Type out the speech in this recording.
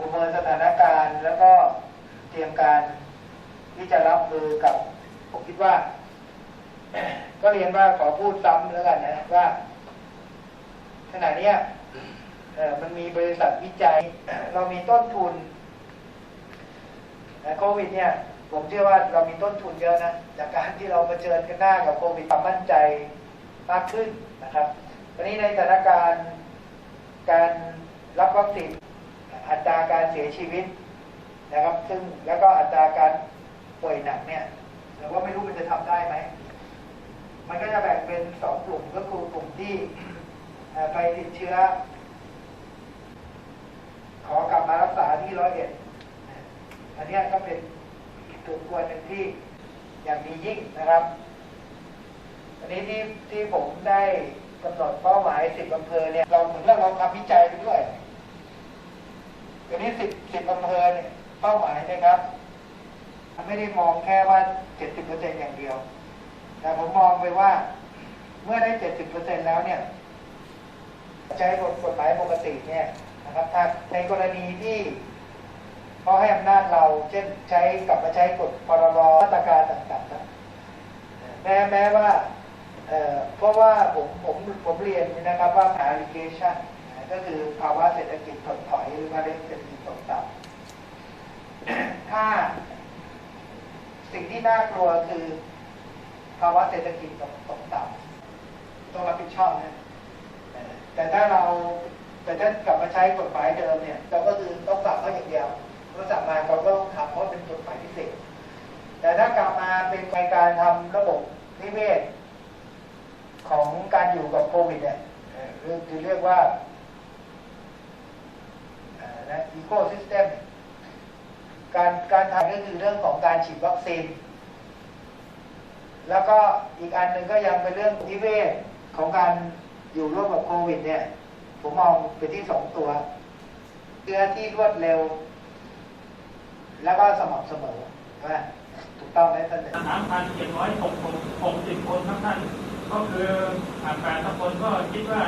ประเมินสถานการณ์แล้วก็เตรียมการที่จะรับมือกับผมคิดว่า ก็เรียนว่าขอพูดซ้ำแล้วกันนะว่าขณะนี้มันมีบริษัทวิจัย เรามีต้นทุนแต่โควิดเนี่ย ผมเชื่อว่าเรามีต้นทุนเยอะนะจากการที่เราเผชิญกันหน้ากับโควิดความมั่นใจมากขึ้นนะครับวันนี้ในสถานการณ์การรับวัคซีน อัตราการเสียชีวิตนะครับ ซึ่งแล้วก็อัตราการป่วยหนักเนี่ยแต่ว่าไม่รู้มันจะทำได้ไหม มันก็จะแบ่งเป็นสองกลุ่มก็คือกลุ่มที่ไปติดเชื้อ ขอกลับมารักษาที่ร้อยเอ็ดอันนี้ก็เป็นกลุ่มควรหนึ่งที่อย่างมียิ่งนะครับ อันนี้ที่ที่ผมได้กำหนดเป้าหมายสิบอำเภอเนี่ย เราเหมือนเราทำวิจัยไปด้วย นี้สิบสิบอำเภอเนี่ยเป้าหมายนะครับมันไม่ได้มองแค่ว่าเจ็ดสิบเปอร์เซ็นอย่างเดียว แต่ผมมองไปว่าเมื่อได้เจ็ดสิบเปอร์เซ็นแล้วเนี่ยใช้กฎหมายปกติเนี่ยนะครับถ้าในกรณีที่เขาให้อำนาจเรา เช่นใช้กลับมาใช้กฎพรบมาตรการต่างๆนะแม้แม้ว่าเพราะว่าผมผมผมเรียนนะครับว่า allocation น ก็คือภาวะเศรษฐกิจถดถอยหรือว่าเศรษฐกิจตกต่ำถ้าสิ่งที่น่ากลัวคือภาวะเศรษฐกิจตกตกต่ำต้องรับผิดชอบนะแต่ถ้าเราแต่ถ้ากลับมาใช้กฎหมายเดิมเนี่ยเราก็คือต้องสั่งเขาอย่างเดียวเราสั่งมาเขาก็ต้องทำเพราะเป็นกฎหมายพิเศษ แต่ถ้ากลับมาเป็นการทำระบบนิเวศของการอยู่กับโควิดเนี่ยเอ่อคือเรียกว่า โคซิสเต็มการการทำก็คือเรื่องของการฉีดวัคซีน แล้วก็อีกอันหนึ่งก็ยังเป็นเรื่องนิเวศของการอยู่ร่วมกับโควิด เนี่ย ผมมองไปที่สองตัวเชื้อที่รวดเร็ว แล้วก็สม่ำเสมอว่าถูกต้องไหมท่านเนี่ยสามพันเจ็ดร้อยหกสิบคนครับท่านก็คืออ่าแปดตำบลก็คิดว่า